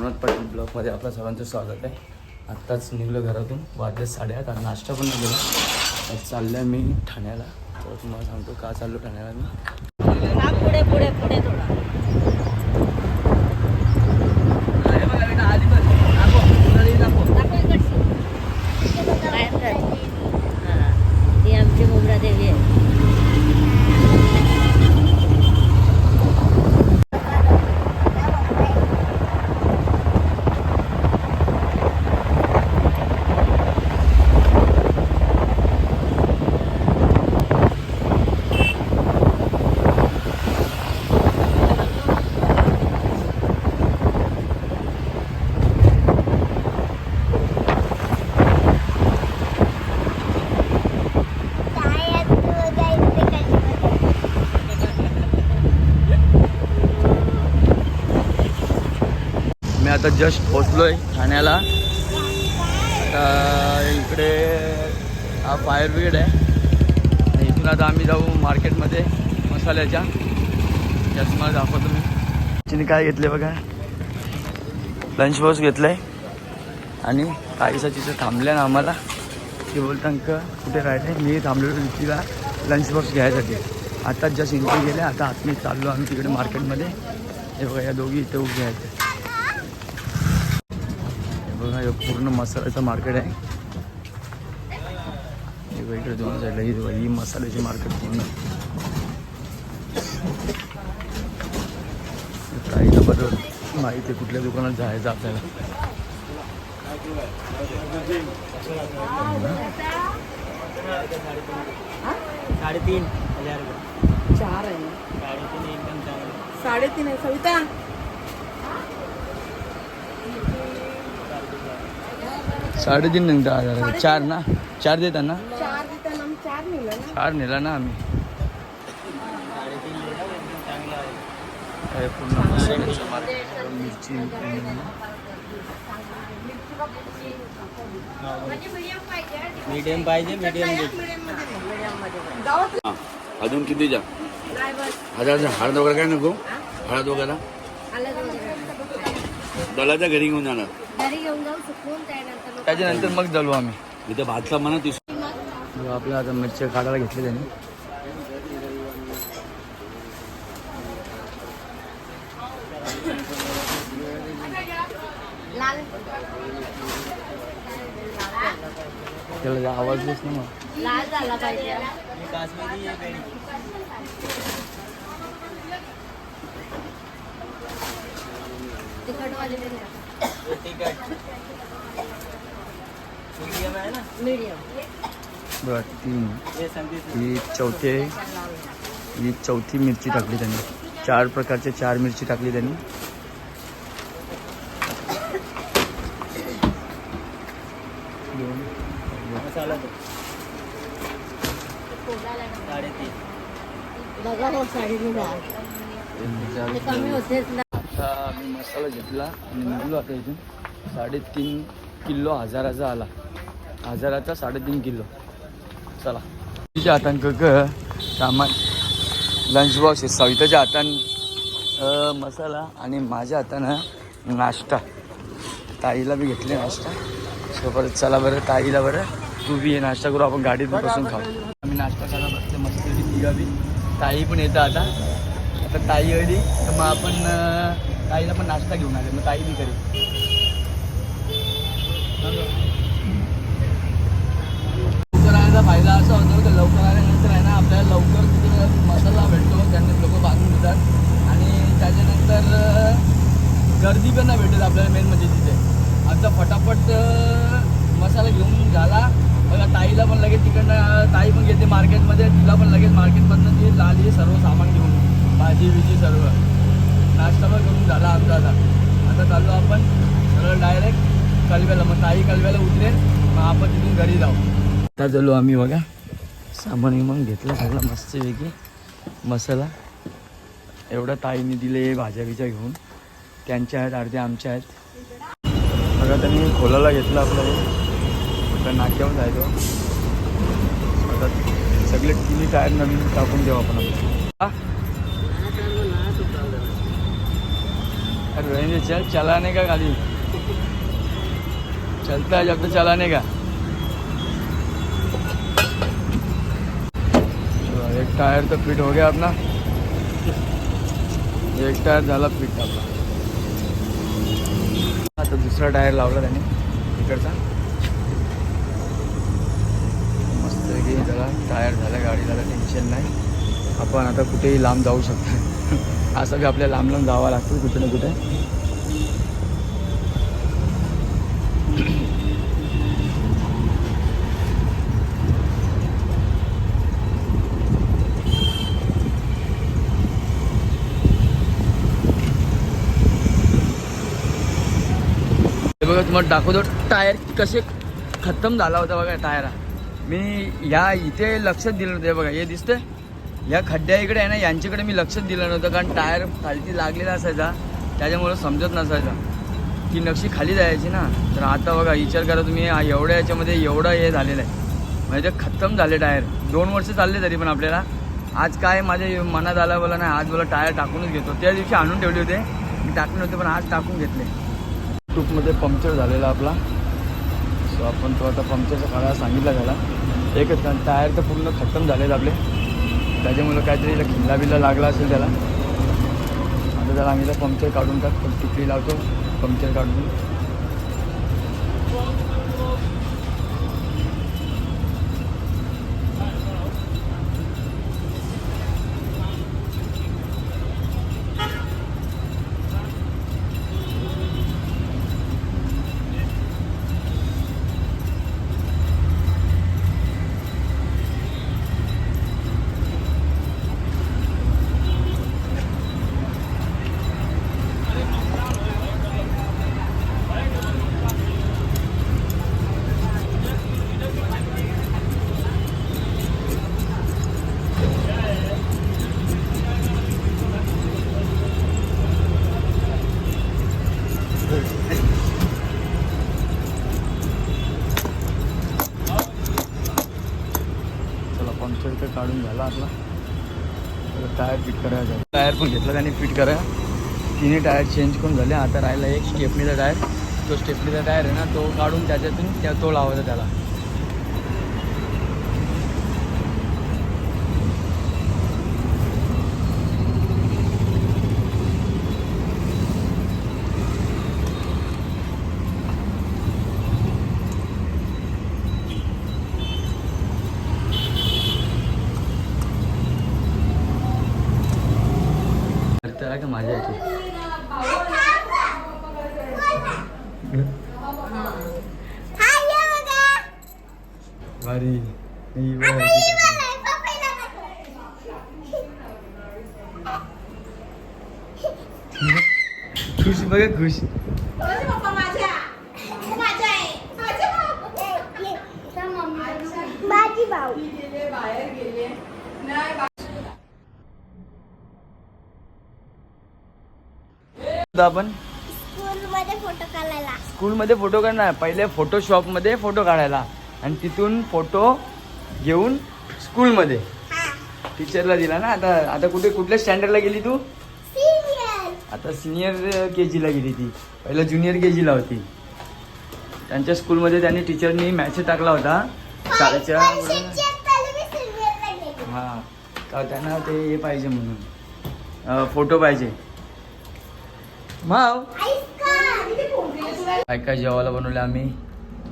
सोमनाथ पाटील ब्लॉकमध्ये आपलं सर्वांचं स्वागत आहे. आत्ताच निघलो घरातून वाजले साडेआठ आणि नाश्ता पण निघाला चाललं आहे मी ठाण्याला. तर तुम्हाला सांगतो का चाललो ठाण्याला मी. पुढे पुढे पुढे थोडा काय तर? हा. ही आमची मुंब्रा देवी आहे मी आता जस्ट पोचलो आहे ठाण्याला. आता इकडे हा फायर ब्रिगेड आहे. इथून आता आम्ही जाऊ मार्केटमध्ये मसाल्याच्या. त्यात मला दाखवतो मी. तिने काय घेतले बघा? लंच बॉक्स घेतलं आहे आणि काहीसा तिथं थांबल्या ना आम्हाला. ते बोलतात कुठे राहिले? मी थांबलेलो तिला लंच बॉक्स घ्यायसाठी. आता जस्ट एंट्री गेले. आता आतमध्ये चाललो आम्ही तिकडे मार्केटमध्ये. हे बघा या दोघी इथे उभे आहेत. हे बघा हे पूर्ण मसाल्याचं मार्केट आहे. इकडे दोन साईडला ही ही मसाल्याची मार्केट पूर्ण. काहीला बरं माहिती आहे कुठल्या दुकानात जायचं आपल्याला. साडेतीन हजार रुपये. चार आहे ना? साडेतीन एकदम चांगलं साडेतीन आहे सविता. साडेतीन नंतर हजार चार ना? चार देता ना? चार देताना आम्ही चार नेलं ना. चार नेला ना आम्ही. हे पूर्ण मिरची मीडियम पाहिजे मीडियम अजून किती बस हजारचा हळद वगैरे काय नको? हळद वगैरे. दलाच्या घरी घेऊन जाणार. घरी घेऊन जाऊ सुकवून त्यानंतर मग त्याच्यानंतर मग जाऊ आम्ही. इथं भातला म्हणा तीस आपल्या आता मिरच्या काढायला घेतले त्यांनी. लाल त्याला आवाज़ देस ना मग. लाल झाला पाहिजे. तिखटवाले हे तिखट मीडियम आहे ना? मीडियम। बरं तीन। हे संगीत ही चौथी आहे ही चौथी मिरची टाकली त्यांनी चार प्रकारचे चार मिरची टाकली त्यांनी मसाला दो। साडेतीन मसाला घेतला आणि निघलो आता इथून. साडेतीन किलो हजाराचा आला. हजाराचा साडेतीन किलो. चला. तिच्या हातान क सामान लंच बॉक्स आहे. सविताच्या हातान मसाला आणि माझ्या हातानं नाश्ता. ताईला बी घेतले नाश्ता. सो परत चला बरं ताईला बरं. तू बी नाश्ता करू. आपण गाडीत बसून खाऊ. आम्ही नाश्ता करायला बसले. मस्त तिघा बी. ताई पण येतं आता. आता ताई आली तर मग आपण ताईला पण नाश्ता घेऊन आले मग ताई मी करेल लवकर आल्याचा फायदा असा होतो की लवकर आल्यानंतर आहे ना आपल्याला लवकर तिथे मसाला भेटतो त्यांना लोक बांधून देतात. आणि त्याच्यानंतर गर्दी पण नाही भेटत आपल्याला मेन म्हणजे तिथे. आता फटाफट मसाला घेऊन झाला. बघा ताईला पण लगेच तिकडनं ताई पण घेते मार्केटमध्ये तिला पण लगेच मार्केटमधनं ती आली सर्व सामान घेऊन भाजी बिजी सर्व. नाश्ता पण करून झाला आमचा आता. आता चाललो आपण सरळ डायरेक्ट कलव्याला. मग ताई कलव्याला उतरेल. मग आपण तिथून घरी जाऊ. आता चालू आम्ही बघा. सामान विमान घेतलं सगळं मस्तपैकी. मसाला. एवढा ताईने दिले भाज्या बिज्या घेऊन. त्यांच्या आहेत अर्ध्या आमच्या आहेत. बघा त्यांनी खोलाला घेतलं आपलं हे. आता नाक्यावर जायचो. आता सगळे तिन्ही टायर नवीन टाकून देऊ आपण आपलं. हा? रहेंगे चल, चलाने का खाली। चलता है जब तो चलाने का। एक टायर तो फिट हो गया अपना। एक टायर झाला फिट आपला आता दुसरा टायर लावला त्याने इकडचा मस्त की त्याला टायर झालं गाडीला काही टेन्शन नाही। आपण आता कुठेही लांब जाऊ शकतो असं बी आपल्याला लांब लांब जावं लागतं कुठे ना कुठे. हे बघा तुम्हाला दाखवतो. टायर कसे खतम झाला होता बघा टायर. मी या इथे लक्षात दिलं होतं हे बघा हे दिसतंय? या खड्ड्या इकडे आहे ना यांच्याकडे मी लक्षच दिलं नव्हतं कारण टायर खालती लागलेला असायचा. त्याच्यामुळं समजत नसायचा. की नक्षी खाली जायची ना. तर आता बघा विचार करा तुम्ही एवढ्या याच्यामध्ये एवढं हे झालेलं आहे. म्हणजे खत्तम झाले टायर. दोन वर्ष चालले तरी पण आपल्याला. आज काय माझ्या मनात आलं बोला नाही आज मला टायर टाकूनच घेतो. त्या दिवशी आणून ठेवले होते. मी टाकले होते पण आज टाकून घेतले. ट्यूबमध्ये पंक्चर झालेला आपला. सो आपण तो आता पंक्चरचा काढायला सांगितला त्याला. एकच कारण टायर तर पूर्ण खत्तम झालेत आपले. त्याच्यामुळं काहीतरी इला खिल्ला बिल्ला लागला असेल त्याला. आता त्याला आम्ही पंक्चर काढून टाक टिकली लावतो पंक्चर काढून. आता टायर टायर पण घेतला त्याने फिट करा. तिन्ही टायर चेंज करून झाले. आता राहिला एक स्टेपनीचा टायर. तो स्टेपनीचा टायर आहे ना तो काढून त्याच्यातून त्या तो लावायचा त्याला त्याला का माझ्या येते भारी ही बघ. खुश बाहेर गेले आपण? स्कूल मध्ये फोटो काढायला. स्कूलमध्ये फोटो काढणार. पहिले फोटोशॉपमध्ये फोटो काढायला. आणि तिथून फोटो घेऊन स्कूलमध्ये. टीचरला दिला ना? आता आता कुठे कुठल्या स्टँडर्डला गेली तू? सिनियर. आता सिनियर के जीला गेली ती. पहिलं ज्युनियर के जीला होती. त्यांच्या स्कूलमध्ये त्यांनी टीचरनी मॅसेज टाकला होता. शाळेच्या हां. त्यांना ते हे पाहिजे म्हणून. फोटो पाहिजे. माव. काय काय जेवायला बनवले आम्ही.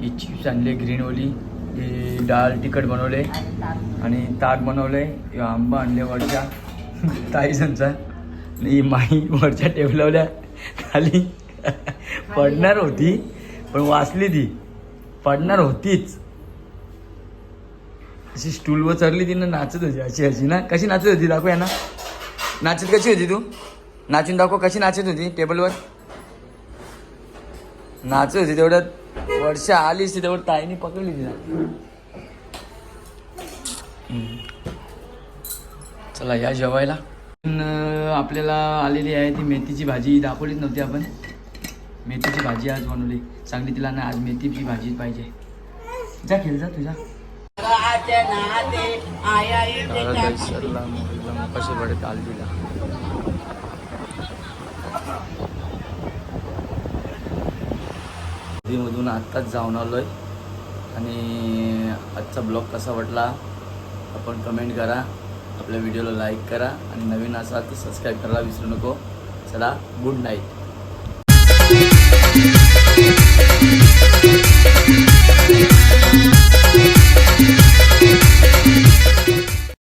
ही चिप्स आणले ग्रीनवाली ही डाळ तिखट बनवले. आणि ताक बनवले. आंबा आणले वरच्या. ताईसांचा आणि ही माई वरच्या टेबलावल्या खाली. पडणार होती पण वाचली ती. पडणार होतीच. अशी स्टूलवर चढली ती ना नाचत होती अशी अशी ना. कशी नाचत होती दाखव ना नाचत कशी होती तू? नाचून दाखव कशी नाचत होती? टेबलवर? नाचत होती तेवढ्यात वर्षा आलीच ती तेवढं. ताईने पकडली तिला. चला या जेवायला. आपल्याला आलेली आहे ती मेथीची भाजी. दाखवलीच नव्हती आपण. मेथीची भाजी आज बनवली. सांगली तिला ना आज मेथीची भाजी पाहिजे. जा खेळ जा तुझा कसे बडे ताल मधून आत्ताच जाऊन आलो आहे आणि आजचा ब्लॉग कसा वाटला? आपण कमेंट करा. आपल्या व्हिडिओला लाईक करा. आणि नवीन असाल तर सबस्क्राईब करायला विसरू नको. चला गुड नाईट